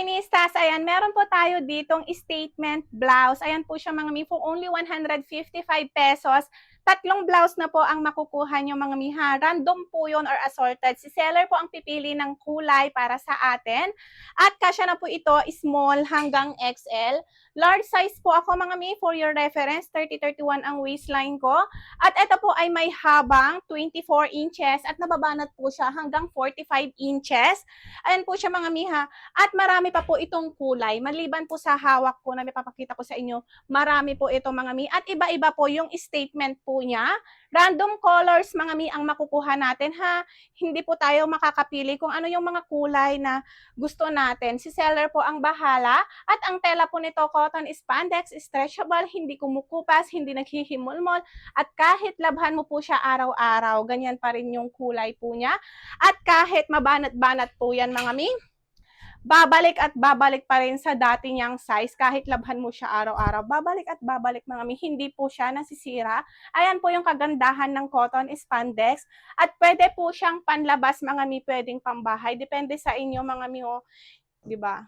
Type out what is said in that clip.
Feministas, ayan, meron po tayo ditong statement blouse. Ayan po siya mga mi, for only 155 pesos. Tatlong blouse na po ang makukuha nyo mga miha. Random po yun or assorted. Si seller po ang pipili ng kulay para sa atin. At kasya na po ito, small hanggang XL. Large size po ako mga mi, for your reference, 30-31 ang waistline ko. At ito po ay may habang 24 inches at nababanat po siya hanggang 45 inches. Ayan po siya mga miha. At marami pa po itong kulay. Maliban po sa hawak ko na may papakita ko sa inyo, marami po ito mga mi. At iba-iba po yung statement po niya. Random colors mga mi ang makukuha natin ha. Hindi po tayo makakapili kung ano yung mga kulay na gusto natin. Si seller po ang bahala. At ang tela po nito, cotton spandex, stretchable, hindi kumukupas, hindi naghihimulmol. At kahit labhan mo po siya araw-araw, ganyan pa rin yung kulay po niya. At kahit mabanat-banat po yan mga mi, babalik at babalik pa rin sa dati niyang size kahit labhan mo siya araw-araw. Babalik at babalik mga mi, hindi po siya nasisira. Ayan po yung kagandahan ng cotton spandex. At pwede po siyang panlabas mga mi, pwedeng pambahay. Depende sa inyo mga mi, oh. 'di ba?